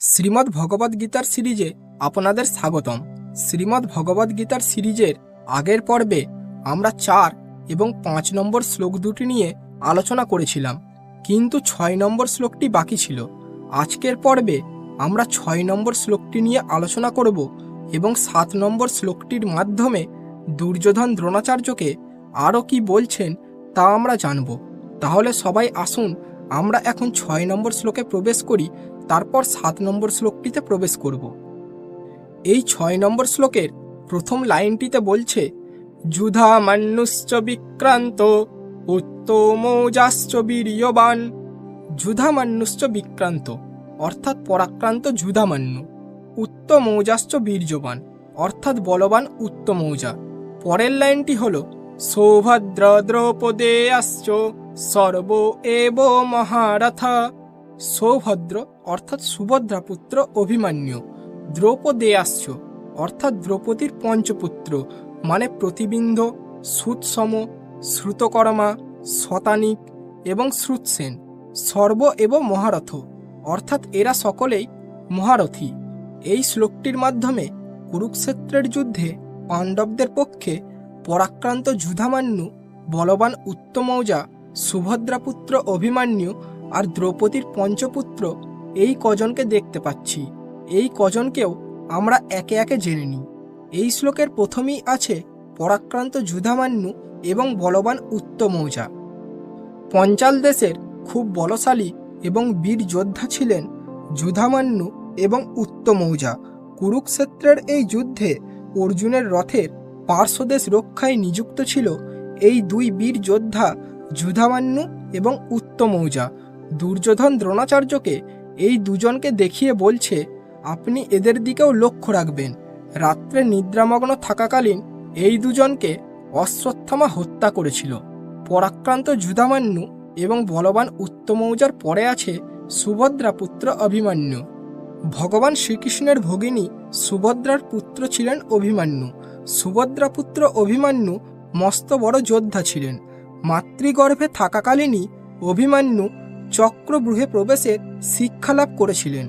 শ্রীমদ্ ভগবদ গীতার সিরিজে আপনাদের স্বাগতম। শ্রীমদ্ ভগবদ গীতার সিরিজের আগের পর্বে আমরা চার এবং পাঁচ নম্বর শ্লোক দুটি নিয়ে আলোচনা করেছিলাম, কিন্তু ছয় নম্বর শ্লোকটি বাকি ছিল। আজকের পর্বে আমরা ছয় নম্বর শ্লোকটি নিয়ে আলোচনা করব এবং সাত নম্বর শ্লোকটির মাধ্যমে দুর্যোধন দ্রোণাচার্যকে আরও কি বলছেন তা আমরা জানব। তাহলে সবাই আসুন, আমরা এখন ছয় নম্বর শ্লোকে প্রবেশ করি তারপর সাত নম্বর শ্লোকটিতে প্রবেশ করব। এই ছয় নম্বর শ্লোকের প্রথম লাইনটিতে বলছে, যুধা মান্যুশ্চ বিক্রান্ত উত্তমৌজাশ্চ বীর্যবান। যুধামান্যুশ্চ বিক্রান্ত, অর্থাৎ পরাক্রান্ত যুধামান্যু উত্তমৌজাশ্চ বীর্যবান, অর্থাৎ বলবান উত্তমৌজা পরের লাইনটি হল, সৌভদ্র দ্রৌপদেয়াশ্চ সর্ব এব মহারথা। সৌভদ্র অর্থাৎ সুভদ্রা পুত্র অভিমান্যু, দ্রৌপদেয়াশ্চ, অর্থাৎ দ্রৌপদীর পঞ্চপুত্র মানে প্রতিবিন্ধ সুৎসম, শ্রুতকর্মা, শতানিক এবং শ্রুতসেন, সর্ব এবং মহারথ, অর্থাৎ এরা সকলেই মহারথী। এই শ্লোকটির মাধ্যমে কুরুক্ষেত্রের যুদ্ধে পাণ্ডবদের পক্ষে পরাক্রান্ত যুধামান্যু, বলবান উত্তমৌজা, সুভদ্রাপুত্র অভিমান্যু আর দ্রৌপদীর পঞ্চপুত্র এই কজনকে দেখতে পাচ্ছি। এই কজনকেও আমরা একে একে জেনে নিই। এই শ্লোকের প্রথমেই আছে পরাক্রান্ত যুধামান্যু এবং বলবান উত্তমৌজা। পঞ্চাল দেশের খুব বলশালী এবং বীর যোদ্ধা ছিলেন যুধামান্যু এবং উত্তমৌজা। কুরুক্ষেত্রের এই যুদ্ধে অর্জুনের রথের পার্শ্বদেশ রক্ষায় নিযুক্ত ছিল এই দুই বীর যোদ্ধা যুধামান্যু এবং উত্তমৌজা। দুর্যোধন দ্রোণাচার্যকে এই দুজনকে দেখিয়ে বলছে, আপনি এদের দিকেও লক্ষ্য রাখবেন। রাত্রে নিদ্রামগ্ন থাকাকালীন এই দুজনকে অশ্বত্থামা হত্যা করেছিল। পরাক্রান্ত যুধামান্যু এবং বলবান উত্তমৌজার পরে আছে সুভদ্রা পুত্র অভিমান্যু। ভগবান শ্রীকৃষ্ণের ভগিনী সুভদ্রার পুত্র ছিলেন অভিমান্যু। সুভদ্রা পুত্র অভিমান্যু মস্ত বড় যোদ্ধা ছিলেন। মাতৃগর্ভে থাকাকালীনই অভিমান্যু চক্রব্রুহে প্রবেশের শিক্ষালাভ করেছিলেন।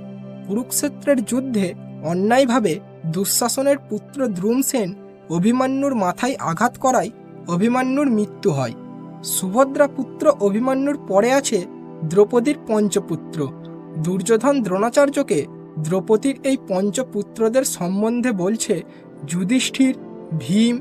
কুরুক্ষেত্রের যুদ্ধে অন্যায়ভাবে দুঃশাসনের পুত্র দ্রুমসেন অভিমান্যুর মাথায় আঘাত করায় অভিমান্যুর মৃত্যু হয়। সুভদ্রা পুত্র অভিমান্যুর পরে আছে দ্রৌপদীর পঞ্চপুত্র। দুর্যোধন দ্রোণাচার্যকে দ্রৌপদীর এই পঞ্চপুত্রদের সম্বন্ধে বলছে, যুধিষ্ঠির, ভীম,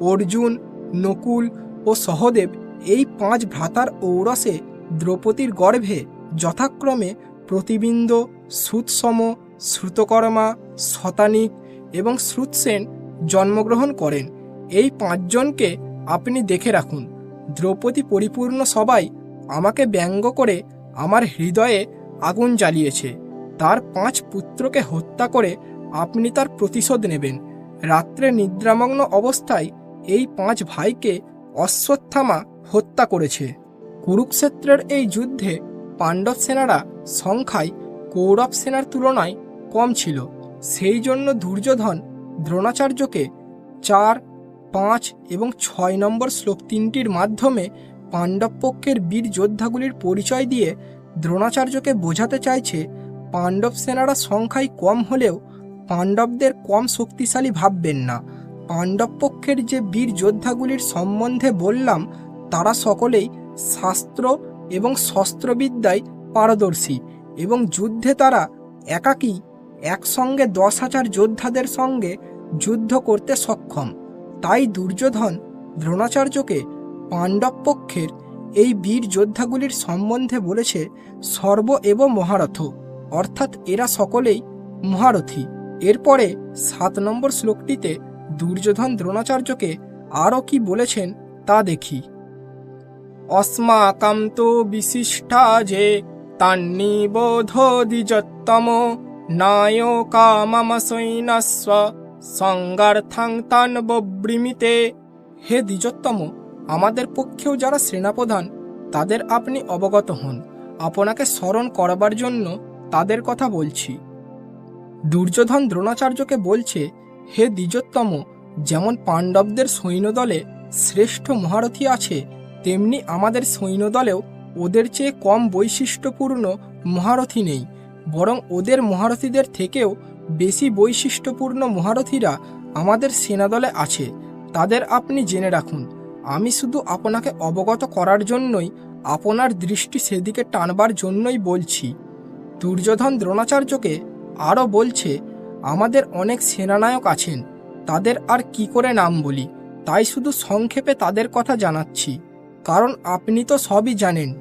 অর্জুন, নকুল ও সহদেব এই পাঁচ ভ্রাতার ঔরসে দ্রৌপদীর গর্ভে যথাক্রমে প্রতিবিন্দ সুৎসম, শ্রুতকর্মা, শতানিক এবং শ্রুতসেন জন্মগ্রহণ করেন। এই পাঁচজনকে আপনি দেখে রাখুন। দ্রৌপদী পরিপূর্ণ সবাই আমাকে ব্যঙ্গ করে আমার হৃদয়ে আগুন জ্বালিয়েছে। তার পাঁচ পুত্রকে হত্যা করে আপনি তার প্রতিশোধ নেবেন। রাত্রে নিদ্রামগ্ন অবস্থায় এই পাঁচ ভাইকে অশ্বত্থামা হত্যা করেছে। কুরুক্ষেত্রের এই যুদ্ধে পাণ্ডব সেনারা সংখ্যায় কৌরব সেনার তুলনায় কম ছিল। সেই জন্য দুর্যোধন দ্রোণাচার্যকে চার, পাঁচ এবং ছয় নম্বর শ্লোক তিনটির মাধ্যমে পাণ্ডব পক্ষের বীর যোদ্ধাগুলির পরিচয় দিয়ে দ্রোণাচার্যকে বোঝাতে চাইছে, পাণ্ডব সেনারা সংখ্যায় কম হলেও পাণ্ডবদের কম শক্তিশালী ভাববেন না। পাণ্ডব পক্ষের যে বীর যোদ্ধাগুলির সম্বন্ধে বললাম, তারা সকলেই শাস্ত্র এবং শস্ত্রবিদ্যায় পারদর্শী এবং যুদ্ধে তারা একাকী, একসঙ্গে দশ হাজার যোদ্ধাদের সঙ্গে যুদ্ধ করতে সক্ষম। তাই দুর্যোধন দ্রোণাচার্যকে পাণ্ডব পক্ষের এই বীর যোদ্ধাগুলির সম্বন্ধে বলেছে, সর্ব এবং মহারথ। অর্থাৎ এরা সকলেই মহারথী। এরপরে সাত নম্বর শ্লোকটিতে দুর্যোধন দ্রোণাচার্যকে আরও কি বলেছেন তা দেখি। অস্মাকাম তো বিশিষ্টা যে তান্নিবোধ দ্বিজোত্তম নায়কা মম সৈন্যস্ব সঙ্গার্থাং তান বব্রিমিতে হে দ্বিজোত্তম, আমাদের পক্ষেও যারা সেনাপ্রধান, তাদের আপনি অবগত হন। আপনাকে স্মরণ করবার জন্য তাদের কথা বলছি। দুর্যোধন দ্রোণাচার্যকে বলছে, হে দ্বিজোত্তম, যেমন পাণ্ডবদের সৈন্যদলে শ্রেষ্ঠ মহারথী আছে তেমনি আমাদের সৈন্যদলেও ওদের চেয়ে কম বৈশিষ্ট্যপূর্ণ মহারথী নেই, বরং ওদের মহারথীদের থেকেও বেশি বৈশিষ্ট্যপূর্ণ মহারথীরা আমাদের সেনাদলে আছে। তাদের আপনি জেনে রাখুন, আমি শুধু আপনাকে অবগত করার জন্যই আপনার দৃষ্টি সেদিকে টানবার জন্যই বলছি। দুর্যোধন দ্রোণাচার্যকে আরও বলছে, আমাদের অনেক সেনানায়ক আছেন, তাদের আর কি করে নাম বলি, তাই শুধু সংক্ষেপে তাদের কথা জানাচ্ছি। কারণ আপনি তো সবই জানেন।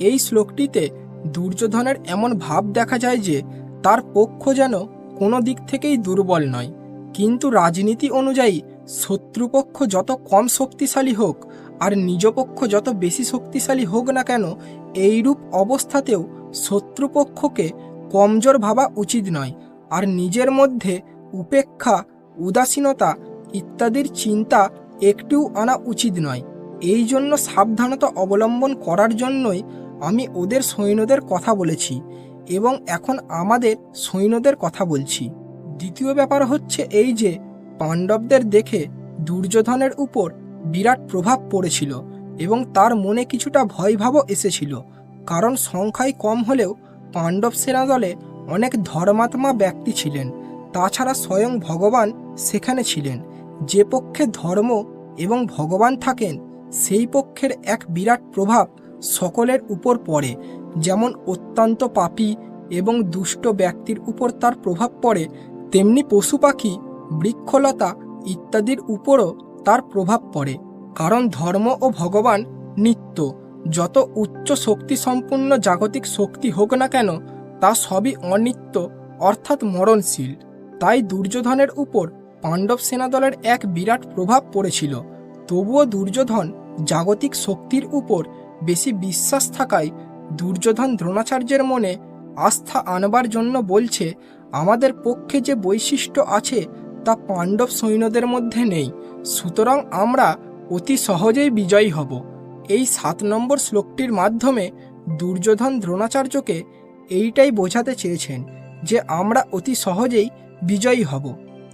এই শ্লোকটিতে দুর্যোধনের এমন ভাব দেখা যায় যে, তার পক্ষ যেন কোনো দিক থেকেই দুর্বল নয়। কিন্তু রাজনীতি অনুযায়ী শত্রুপক্ষ যত কম শক্তিশালী হোক, আর নিজপক্ষ যত বেশি শক্তিশালী হোক না কেন, এইরূপ অবস্থাতেও শত্রুপক্ষকে কমজোর ভাবা উচিত নয়। আর নিজের মধ্যে উপেক্ষা, উদাসীনতা ইত্যাদির চিন্তা একটুও আনা উচিত নয়। এই জন্য সাবধানতা অবলম্বন করার জন্যই আমি ওদের সৈন্যদের কথা বলেছি এবং এখন আমাদের সৈন্যদের কথা বলছি। দ্বিতীয় ব্যাপার হচ্ছে এই যে, পাণ্ডবদের দেখে দুর্যোধনের উপর বিরাট প্রভাব পড়েছিল এবং তার মনে কিছুটা ভয়ভাবও এসেছিল, কারণ সংখ্যায় কম হলেও পাণ্ডব সেনাদলে অনেক ধর্মাত্মা ব্যক্তি ছিলেন, তাছাড়া স্বয়ং ভগবান সেখানে ছিলেন, যে পক্ষে ধর্ম এবং ভগবান থাকেন সেই পক্ষের এক বিরাট প্রভাব সকলের উপর পড়ে, যেমন অত্যন্ত পাপী এবং দুষ্ট ব্যক্তির উপর তার প্রভাব পড়ে, তেমনি পশু পাখি, বৃক্ষলতা ইত্যাদির উপরও তার প্রভাব পড়ে। কারণ ধর্ম ও ভগবান নিত্য, যত উচ্চ শক্তি সম্পন্ন জাগতিক শক্তি হোক না কেন, তা সবই অনিত্য, অর্থাৎ মরণশীল। তাই দুর্যোধনের উপর পাণ্ডব সেনাদলের এক বিরাট প্রভাব পড়েছিল। তবুও দুর্যোধন জাগতিক শক্তির উপর বেশি বিশ্বাস থাকায় দুর্যোধন দ্রোণাচার্যের মনে আস্থা আনবার জন্য বলছে, আমাদের পক্ষে যে বৈশিষ্ট্য আছে তা পাণ্ডব সৈন্যদের মধ্যে নেই। সুতরাং আমরা অতি সহজেই বিজয়ী হব। এই সাত নম্বর শ্লোকটির মাধ্যমে দুর্যোধন দ্রোণাচার্যকে এইটাই বোঝাতে চেয়েছেন যে আমরা অতি সহজেই বিজয়ী হব।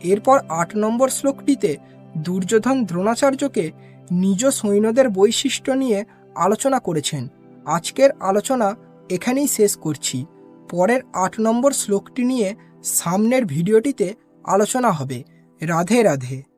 এরপর আট নম্বর শ্লোকটিতে দুর্যোধন দ্রোণাচার্যকে নিজ সৈন্যদের বৈশিষ্ট্য নিয়ে আলোচনা করেছেন। আজকের আলোচনা এখানেই শেষ করছি। পরের আট নম্বর শ্লোকটি নিয়ে সামনের ভিডিওটিতে আলোচনা হবে। রাধে রাধে।